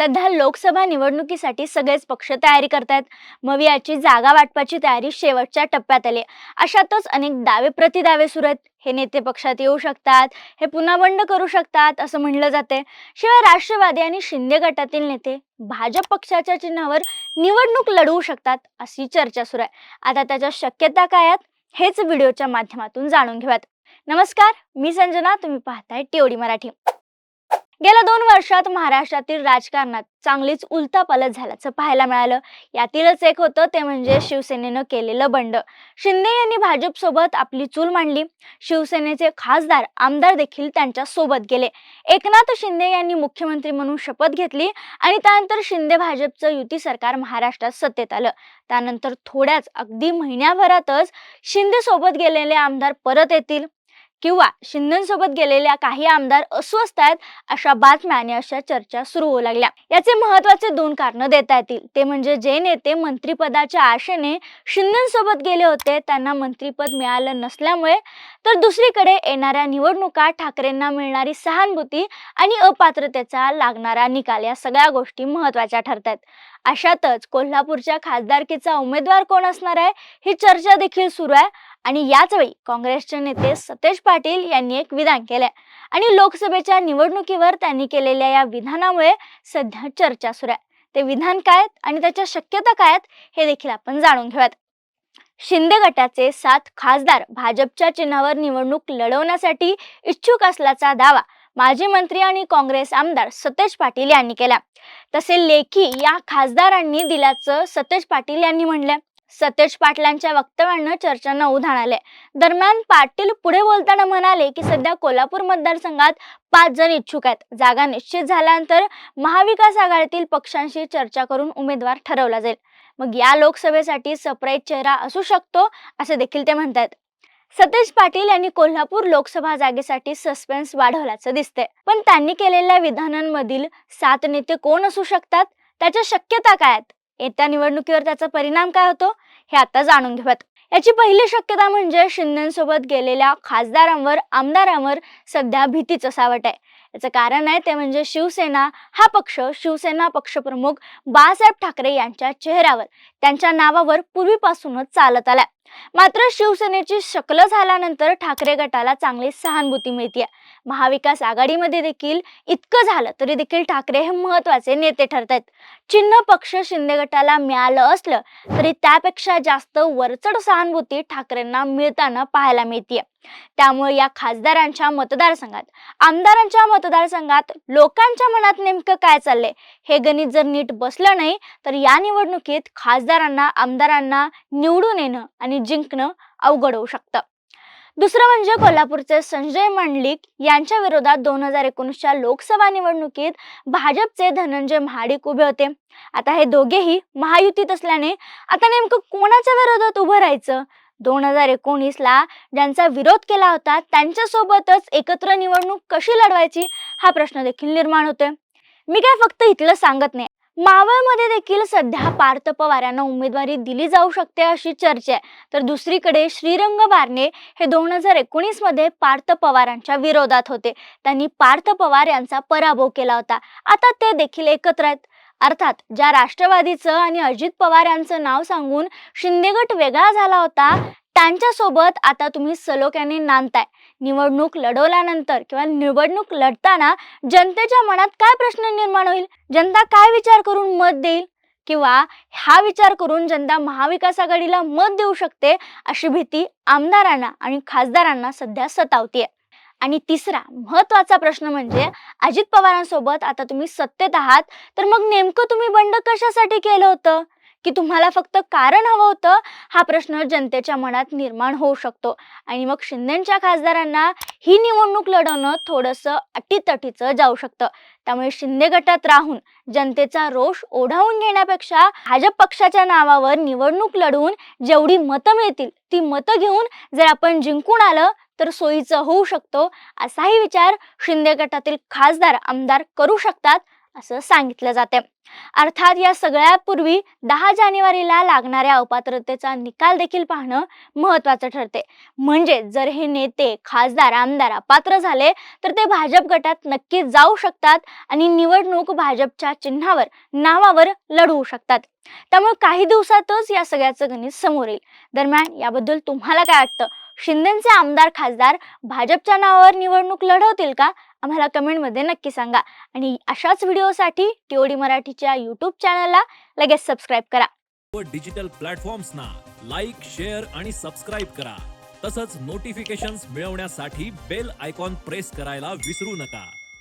सध्या लोकसभा निवडणुकीसाठी सगळेच पक्ष तयारी करतायत. मग याची जागा वाटपाची तयारी शेवटच्या टप्प्यात आली. अशातच अनेक दावे प्रतिदावे सुरू आहेत. हे नेते पक्षात येऊ शकतात. हे पुन्हा बंड करू शकतात असं म्हणलं जाते. शिवाय राष्ट्रवादी आणि शिंदे गटातील नेते भाजप पक्षाच्या चिन्हावर निवडणूक लढवू शकतात अशी चर्चा सुरू आहे. आता त्याच्या शक्यता काय आहेत हेच व्हिडिओच्या माध्यमातून जाणून घेऊयात. नमस्कार मी संजना तुम्ही पाहताय टीओडी मराठी. गेल्या दोन वर्षात महाराष्ट्रातील राजकारणात चांगलीच उलथापालट झाल्याचं पाहायला मिळालं. यातीलच एक होतं ते म्हणजे शिवसेनेनं केलेलं बंड. शिंदे यांनी भाजप सोबत आपली चूल मांडली. शिवसेनेचे खासदार आमदार देखील त्यांच्यासोबत गेले. एकनाथ शिंदे यांनी मुख्यमंत्री म्हणून शपथ घेतली आणि त्यानंतर शिंदे भाजपचं युती सरकार महाराष्ट्रात सत्तेत आलं. त्यानंतर थोड्याच अगदी महिन्याभरातच शिंदे सोबत गेलेले आमदार परत येतील. किंवा शिंदेसोबत गेलेल्या काही आमदार अस्वस्थ आहेत अशा बातम्या आणि अशा चर्चा सुरू होऊ लागल्या. याचे महत्त्वाचे दोन कारण देता येतील. ते म्हणजे जे नेते मंत्रिपदाच्या आशेने शिंदेसोबत गेले होते त्यांना मंत्रिपद मिळालं नसल्यामुळे तर दुसरीकडे येणाऱ्या निवडणुका ठाकरेंना मिळणारी सहानुभूती आणि अपात्रतेचा लागणारा निकाल या सगळ्या गोष्टी महत्त्वाच्या ठरतात अशातच कोल्हापूरच्या खासदारकीचा उमेदवार कोण असणार आहे ही चर्चा देखील सुरू आहे. आणि याचवेळी काँग्रेसचे नेते सतेज पाटील यांनी एक विधान केलंय. आणि लोकसभेच्या निवडणुकीवर त्यांनी केलेल्या या विधानामुळे सध्या चर्चा सुरू आहे. ते विधान काय आहेत आणि त्याच्या शक्यता काय आहेत हे देखील आपण जाणून घेऊयात. शिंदे गटाचे सात खासदार भाजपच्या चिन्हावर निवडणूक लढवण्यासाठी इच्छुक असल्याचा दावा माजी मंत्री आणि काँग्रेस आमदार सतेज पाटील यांनी केला तसे लेखी या खासदारांनी दिल्याचं सतेज पाटील यांनी म्हणलंय सतेज पाटलांच्या वक्तव्यानं चर्चांना उधाण आले दरम्यान पाटील पुढे बोलताना म्हणाले की सध्या कोल्हापूर मतदारसंघात पाच जण इच्छुक आहेत. जागा निश्चित झाल्यानंतर महाविकास आघाडीतील पक्षांशी चर्चा करून उमेदवार ठरवला जाईल. मग या लोकसभेसाठी सरप्राईज चेहरा असू शकतो असे देखील ते म्हणतात सतेज पाटील यांनी कोल्हापूर लोकसभा जागेसाठी सस्पेन्स वाढवल्याचं दिसतंय. पण त्यांनी केलेल्या विधानांमधील सात नेते कोण असू शकतात? त्याच्या शक्यता काय आहेत? येत्या निवडणुकीवर त्याचा परिणाम काय होतो? हे आता जाणून घेऊयात. याची पहिली शक्यता म्हणजे शिंदेसोबत गेलेल्या खासदारांवर आमदारांवर सध्या भीतीचं सावट आहे. याचं कारण आहे ते म्हणजे शिवसेना हा पक्ष शिवसेना पक्षप्रमुख बाळासाहेब ठाकरे यांच्या चेहऱ्यावर त्यांच्या नावावर पूर्वीपासूनच चालत आलाय. मात्र शिवसेनेची शकल झाल्यानंतर ठाकरे गटाला चांगली सहानुभूती मिळते महाविकास आघाडीमध्ये देखील इतकं झालं तरी देखील ठाकरे हे महत्त्वाचे नेते ठरत आहेत चिन्ह पक्ष शिंदे गटाला मिळालं असलं तरी त्यापेक्षा जास्त वरचढ सहानुभूती ठाकरेंना मिळताना पाहायला मिळते त्यामुळे या खासदारांच्या मतदारसंघात आमदारांच्या मतदारसंघात लोकांच्या मनात नेमकं काय चाललंय हे गणित जर नीट बसलं नाही तर या निवडणुकीत खासदारांना आमदारांना निवडून येणं आणि जिंकणं अवघड होऊ शकतं. दुसरं म्हणजे कोल्हापूरचे संजय मंडलिक यांच्या विरोधात दोन हजार एकोणीसच्या लोकसभा निवडणुकीत भाजपचे धनंजय महाडिक उभे होते. आता हे दोघेही महायुतीत असल्याने आता नेमकं कोणाच्या विरोधात उभं राहायचं? दोन हजार एकोणीसला ज्यांचा विरोध केला होता त्यांच्यासोबतच एकत्र निवडणूक कशी लढवायची हा प्रश्न देखील निर्माण होतोय. मी काय फक्त इथलं सांगत नाही मावळमध्ये देखील सध्या पार्थ पवार यांना उमेदवारी दिली जाऊ शकते अशी चर्चा आहे. तर दुसरीकडे श्रीरंग बारणे हे दोन हजार एकोणीसमध्ये पार्थ पवारांच्या विरोधात होते. त्यांनी पार्थ पवार यांचा पराभव केला होता. आता ते देखील एकत्र आहेत. अर्थात ज्या राष्ट्रवादीचं आणि अजित पवार यांचं नाव सांगून शिंदेगट वेगळा झाला होता त्यांच्यासोबत आता तुम्ही सलोख्याने नांदताय. निवडणूक लढवल्यानंतर किंवा निवडणूक लढताना जनतेच्या मनात काय प्रश्न निर्माण होईल? जनता काय विचार करून मत देईल? किंवा हा विचार करून जनता महाविकास आघाडीला मत देऊ शकते अशी भीती आमदारांना आणि खासदारांना सध्या सतावतीये. आणि तिसरा महत्त्वाचा प्रश्न म्हणजे अजित पवारांसोबत आता तुम्ही सत्तेत आहात तर मग नेमकं तुम्ही बंड कशासाठी केलं होतं? की तुम्हाला फक्त कारण हवं होतं? हा प्रश्न जनतेच्या मनात निर्माण होऊ शकतो. आणि मग शिंदेच्या खासदारांना ही निवडणूक लढवणं थोडंसं अटीतटीचं जाऊ शकतं. त्यामुळे शिंदे गटात राहून जनतेचा रोष ओढावून घेण्यापेक्षा भाजप पक्षाच्या नावावर निवडणूक लढवून जेवढी मतं मिळतील ती मतं घेऊन जर आपण जिंकून आलं तर सोयीचं होऊ शकतो असाही विचार शिंदे गटातील खासदार आमदार करू शकतात असं सांगितलं जाते. अर्थात या सगळ्यापूर्वी दहा जानेवारीला लागणाऱ्या अपात्रतेचा निकाल देखील पाहणं महत्वाचं ठरते. म्हणजे जर हे नेते खासदार आमदार अपात्र झाले तर ते भाजप गटात नक्कीच जाऊ शकतात आणि निवडणूक भाजपच्या चिन्हावर नावावर लढवू शकतात. त्यामुळे काही दिवसातच या सगळ्याचं गणित समोर येईल. दरम्यान याबद्दल तुम्हाला काय वाटतं? शिंदेचे आमदार खासदार भाजपच्या नावावर निवडणूक लढवतील का? आम्हाला कमेंटमध्ये नक्की सांगा. आणि अशाच व्हिडिओसाठी टीओडी मराठीच्या यूट्यूब चॅनलला लगेच सबस्क्राईब करा. व डिजिटल प्लॅटफॉर्म्सना लाईक शेअर आणि सबस्क्राईब करा. तसंच नोटिफिकेशन्स मिळवण्यासाठी बेल आयकॉन प्रेस करायला विसरू नका.